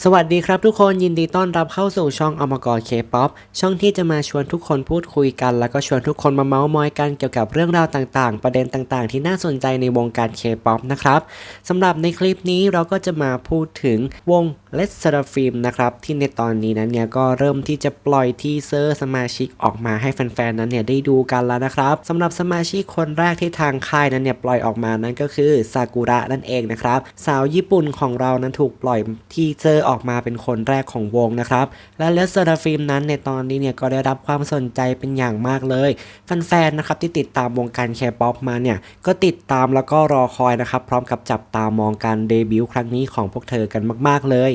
สวัสดีครับทุกคนยินดีต้อนรับเข้าสู่ช่องอมกรเคป๊อปช่องที่จะมาชวนทุกคนพูดคุยกัน แล้วก็ชวนทุกคนมาเมาส์มอยกันเกี่ยวกับเรื่องราวต่างๆ ประเด็นต่างๆ ที่น่าสนใจในวงการเคป๊อปนะครับสำหรับในคลิปนี้เราก็จะมาพูดถึงวง l e t s e r a f i m นะครับที่ในตอนนี้นั้นเนี่ยก็เริ่มที่จะปล่อยทีเซอร์สมาชิกออกมาให้แฟนๆนั้นเนี่ยได้ดูกันแล้วนะครับสำหรับสมาชิกคนแรกที่ทางค่ายนั้นเนี่ยปล่อยออกมานั้นก็คือซากุระนั่นเองนะครับสาวญี่ปุ่นของเรานั้นถูกปล่อยทีเซอร์ออกมาเป็นคนแรกของวงนะครับและเลสเซอร์ฟิล์มนั้นในตอนนี้เนี่ยก็ได้รับความสนใจเป็นอย่างมากเลยแฟนๆนะครับที่ติดตามวงการแคป๊อปมาเนี่ยก็ติดตามแล้วก็รอคอยนะครับพร้อมกับจับตามองการเดบิวต์ครั้งนี้ของพวกเธอกันมาก ๆเลย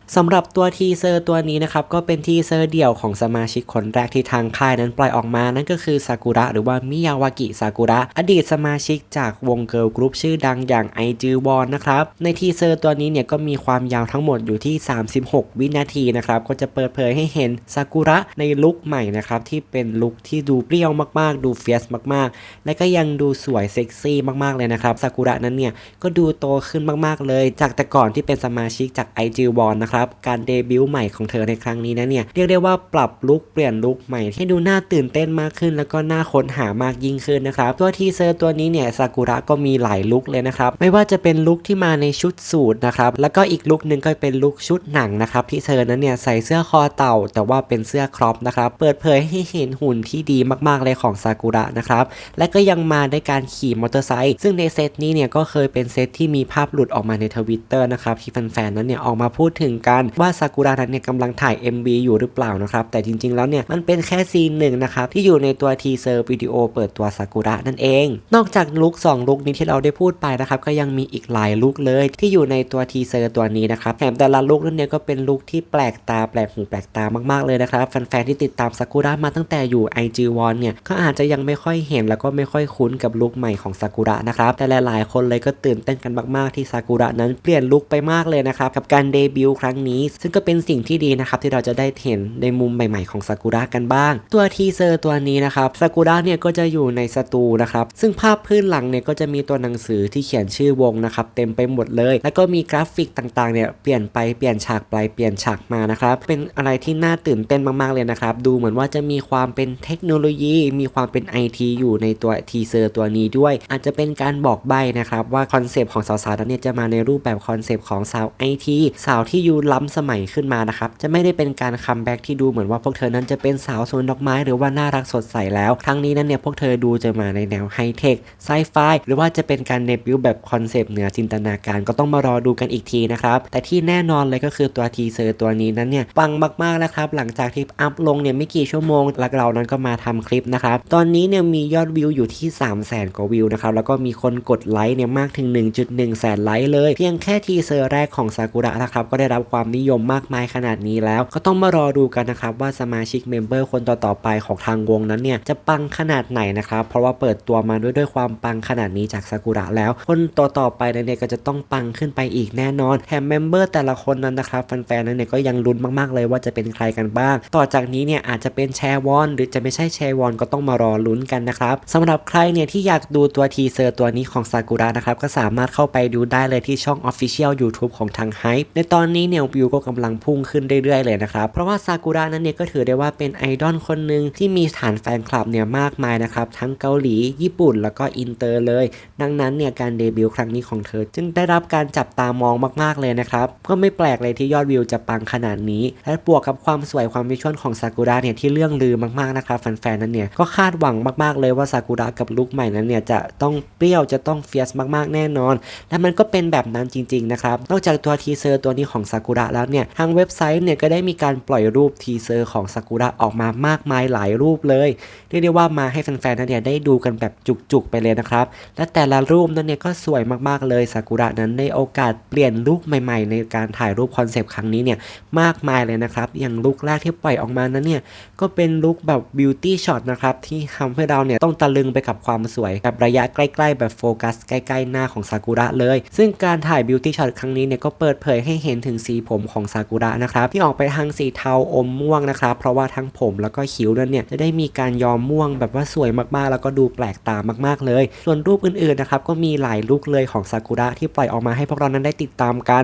สำหรับตัวทีเซอร์ตัวนี้นะครับก็เป็นทีเซอร์เดี่ยวของสมาชิกคนแรกที่ทางค่ายนั้นปล่อยออกมา นั่นก็คือซากุระหรือว่ามิยาวากิซากุระอดีตสมาชิกจากวงเกิร์ลกรุ๊ปชื่อดังอย่างไอจือวอนนะครับในทีเซอร์ตัวนี้เนี่ยก็มีความยาวทั้งหมดอยู่ที่ 36 วินาทีนะครับก็จะเปิดเผยให้เห็นซากุระในลุคใหม่นะครับที่เป็นลุคที่ดูเปรี้ยวมากๆ ดูเฟียสมากๆ และก็ยังดูสวยเซ็กซี่มากๆเลยนะครับซากุระนั้นเนี่ยก็ดูโตขึ้นมากๆเลย จากแต่ก่อนที่เป็นสมาชิกจากไอจือวอนนะครับการเดบิวต์ใหม่ของเธอในครั้งนี้นะเนี่ยเรียกได้ว่าปรับลุคเปลี่ยนลุคใหม่ให้ดูน่าตื่นเต้นมากขึ้น แล้วก็น่าค้นหามากยิ่งขึ้นนะครับตัวทีเซอร์ตัวนี้เนี่ยซากุระก็มีหลายลุคเลยนะครับไม่ว่าจะเป็นลุคที่มาในชุดสูทนะครับแล้วก็อีกลุคหนึ่งก็เป็นลุคชุดหนังนะครับที่เธอนั้นเนี่ยใส่เสื้อคอเต่า แต่ว่าเป็นเสื้อครอปนะครับเปิดเผยให้เห็นหุ่นที่ดีมากๆเลยของซากุระนะครับและก็ยังมาด้วยการขี่มอเตอร์ไซค์ซึ่งในเซตนี้เนี่ยก็เคยเป็นเซตที่มีภาพหลุดออกมาในทวิตเตอร์นะครับที่แฟนๆนั้นเนี่ยออกมาพูดถึงกันว่าซากุระนั้นเนี่ยกำลังถ่าย MV อยู่หรือเปล่านะครับ แต่จริง ๆ แล้วเนี่ยมันเป็นแค่ซีนหนึ่งนะครับ ที่อยู่ในตัวทีเซอร์วิดีโอเปิดตัวซากุระนั่นเอง นอกจากลุค2ลุคนี้ที่เราได้พูดไปนะครับ ก็ยังมีอีกหลายลุคเลยที่อยู่ในตัวทีเซอร์ตัวนี้นะครับแถมแต่ละลุคนั้นเนี่ยก็เป็นลุคที่แปลกตาแปลกหูแปลกตามากๆเลยนะครับแฟนๆที่ติดตามซากุระมาตั้งแต่อยู่ IG วอนเนี่ยก็อาจจะยังไม่ค่อยเห็นแล้วก็ไม่ค่อยคุ้นกับลุคใหม่ของซากุระนะครับแต่หลายๆ คนเลยก็ตื่นเต้นกันมาก ๆที่ซากุระนั้นเปลี่ยนลุคไปมากเลยนะครับกับการเดบิวต์ครั้งนี้ ซึ่งก็เป็นสิ่งที่ดีนะครับที่เราจะได้เห็นในมุมใหม่ๆของซากุระกันบ้าง ตัวทีเซอร์ตัวนี้นะครับซากุระเนี่ยก็จะอยู่ในสตูนะครับซึ่งภาพพื้นหลังเนี่ยก็จะมีตัวหนังสือที่เขียนชื่อวงนะครับเต็มไปหมดเลย แล้วก็มีกราฟิกต่างๆเนี่ยเปลี่ยนไปเปลี่ยนฉากไปเปลี่ยนฉากมานะครับเป็นอะไรที่น่าตื่นเต้นมากๆเลยนะครับดูเหมือนว่าจะมีความเป็นเทคโนโลยี มีความเป็น IT อยู่ในตัวทีเซอร์ตัวนี้ด้วย อาจจะเป็นการบอกใบนะครับว่าคอนเซปต์ของสาวๆนั้นเนี่ยจะมาในรูปแบบคอนเซปต์ของสาว IT สาวที่อยู่ล้ำสมัยขึ้นมานะครับ จะไม่ได้เป็นการคัมแบ็กที่ดูเหมือนว่าพวกเธอนั้นจะเป็นสาวสวนดอกไม้หรือว่าน่ารักสดใสแล้วครั้งนี้นั้นเนี่ยพวกเธอดูจะมาในแนวไฮเทคไซไฟหรือว่าจะเป็นการเดบิวแบบคอนเซปต์เหนือจินตนาการก็ต้องมารอดูกันอีกทีนะครับ แต่ที่แน่นอนเลยก็คือตัวทีเซอร์ตัวนี้นั้นเนี่ยปังมากๆแล้วครับ หลังจากที่อัพลงเนี่ยไม่กี่ชั่วโมงแล้วเรานั้นก็มาทำคลิปนะครับ ตอนนี้เนี่ยมียอดวิวอยู่ที่ 3 0 0 0 0 0กว่าวิวนะครับ แล้วก็มีคนกดไลค์เนี่ยมากถึง 1.1 แสนไลค์เลย เพียงแค่ทีเซอร์แรกของซากุระนะครับ ก็ได้รับความนิยมมากมายขนาดนี้แล้ว ก็ต้องมารอดูกันนะครับว่าสมาชิกเมมเบอร์คนต่อๆไปของทางวงนั้นเนี่ยจะปังขนาดไหนนะครับเพราะว่าเปิดตัวมาด้วยด้วยความปังขนาดนี้จากซากุระแล้ว คนต่อๆไปนั้นเนี่ยก็จะต้องปังขึ้นไปอีกแน่นอนแถมเมมเบอร์แต่ละคนนั้นนะครับแฟนๆนั้นเนี่ยก็ยังลุ้นมากๆเลยว่าจะเป็นใครกันบ้าง ต่อจากนี้เนี่ยอาจจะเป็นแชร์วอนหรือจะไม่ใช่แชร์วอนก็ต้องมารอลุ้นกันนะครับสำหรับใครเนี่ยที่อยากดูตัวทีเซอร์ตัวนี้ของซากุระนะครับก็สามารถเข้าไปดูได้เลยที่ช่อง Official YouTube ของทาง Hype ในตอนนี้เนี่ยวิวก็กำลังพุ่งขึ้นเรื่อยๆเลยนะครับ เพราะว่าซากุระนั้นเนี่ยก็ถือได้ว่าเป็นไอดอลคนหนึ่งที่มีฐานแฟนคลับเนี่ยมากมายนะครับ ทั้งเกาหลี ญี่ปุ่น แล้วก็อินเตอร์เลย ดังนั้นเนี่ยการเดบิวต์ครั้งนี้ของเธอ จึงได้รับการจับตามองมากๆเลยนะครับ ก็ไม่แปลกเลยที่ยอดวิวจะปังขนาดนี้ และบวกกับความสวยความวิชวลของซากุระเนี่ยที่เรื่องลือมากๆนะครับแฟนๆนั้นเนี่ยก็คาดหวังมากๆเลยว่าซากุระกับลุคใหม่นั้นเนี่ยจะต้องเปรี้ยวจะต้องเฟียสมากๆแน่นอน และมันก็เป็นแบบนั้นจริงๆนะครับนอกจากตัวทีเซอร์ตัวนี้ของซากุระแล้วเนี่ยทางเว็บไซต์เนี่ยก็ได้มีการปล่อยรูปทีเซอร์ของซากุระออกมามากมายหลายรูปเลยเรียกได้ว่ามาให้แฟนๆนั้นเนี่ยได้ดูกันแบบจุกๆไปเลยนะครับ และแต่ละรูปนั้นเนี่ยก็สวยมากๆเลยซากุระนั้นในโอกาสเปลี่ยนลุคใหม่ ๆ ในการถ่ายรูปคอนเซปต์ครั้งนี้เนี่ยมากมายเลยนะครับ อย่างลุคแรกที่ปล่อยออกมานั้นเนี่ยก็เป็นลุคแบบบิวตี้ช็อตนะครับที่ทำให้เราเนี่ยต้องตะลึงไปกับความสวยกับระยะใกล้ ๆ แบบโฟกัสใกล้ ๆ หน้าของซากุระเลย ซึ่งการถ่ายบิวตี้ช็อตครั้งนี้เนี่ยก็เปิดเผยให้เห็นถึงสีผมของซากุระนะครับที่ออกไปทางสีเทาอมม่วงนะครับ เพราะว่าทั้งผมแล้วก็คิ้วนั้นเนี่ยจะได้มีการย้อมม่วงแบบว่าสวยมากๆ แล้วก็ดูแปลกตามากๆเลย ส่วนรูปอื่นๆนะครับก็มีหลายลุคเลยของซากุระที่ปล่อยออกมาให้พวกเรานั้นได้ติดตามกัน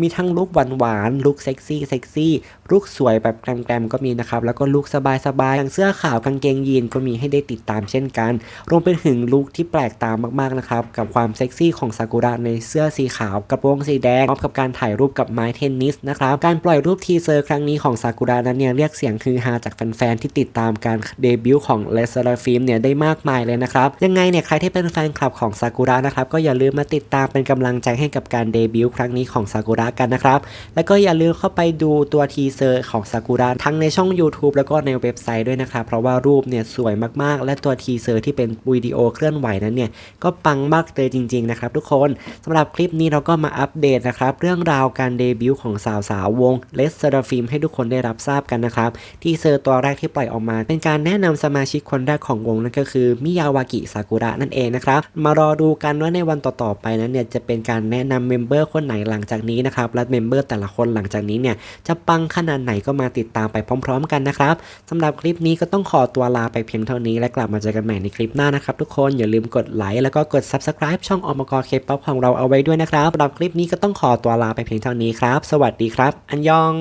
มีทั้งลุคหวานๆลุคเซ็กซี่เซ็กซี่ลุคสวยแบบแกรมๆก็มีนะครับแล้วก็ลุคสบายๆอย่างเสื้อขาวกางเกงยีนก็มีให้ได้ติดตามเช่นกัน รวมไปถึงลุคที่แปลกตามากๆนะครับกับความเซ็กซี่ของซากุระในเสื้อสีขาวกระโปรงสีแดงพร้อมกับการถ่ายรูปกับไม้เทนนิสนะครับ การปล่อยรูปทีเซอร์ครั้งนี้ของซากุระนั้นเนี่ยเรียกเสียงคือฮาจากแฟนๆที่ติดตามการเดบิวต์ของเลสราฟิล์มเนี่ยได้มากมายเลยนะครับ ยังไงเนี่ยใครที่เป็นแฟนคลับของซากุระนะครับก็อย่าลืมมาติดตามเป็นกำลังใจให้กับการเดบิวต์ครั้งนี้ของซากุระกันนะครับ แล้วก็อย่าลืมเข้าไปดูตัวทีเซอร์ของซากุระทั้งในช่อง YouTube แล้วก็ในเว็บไซต์ด้วยนะครับเพราะว่ารูปเนี่ยสวยมากๆ และตัวทีเซอร์ที่เป็นวิดีโอเคลื่อนไหวนั้นเนี่ยก็ปังมากเลยจริง ๆ นะครับ ทุกคนสำหรับคลิปนี้เราก็มาอัปเดตนะครับเรื่องราวการเดบิวต์ของของสาวสาววงเลสเซอร์ฟิล์มให้ทุกคนได้รับทราบกันนะครับทีเซอร์ตัวแรกที่ปล่อยออกมา เป็นการแนะนำสมาชิกคนแรกของวงนั่นก็คือมิยาวากิซากุระนั่นเองนะครับมารอดูกันว่าในวันต่อๆไปนั้นเนี่ยจะเป็นการแนะนำเมมเบอร์คนไหนหลังจากนี้นะครับและเมมเบอร์แต่ละคนหลังจากนี้เนี่ยจะปังขนาดไหนก็มาติดตามไปพร้อม ๆ กันนะครับสำหรับคลิปนี้ก็ต้องขอตัวลาไปเพียงเท่านี้และกลับมาเจอกันใหม่ในคลิปหน้านะครับทุกคนอย่าลืมกดไลค์แล้วก็กด subscribe ช่องอมกรเคป๊อปของเราเอาไว้ด้วยนะครับสำหรับคลิปนี้ก็ต้องขอตัวลาไปเพียงเท่านี้ครับสวัสดีครับ อันยอง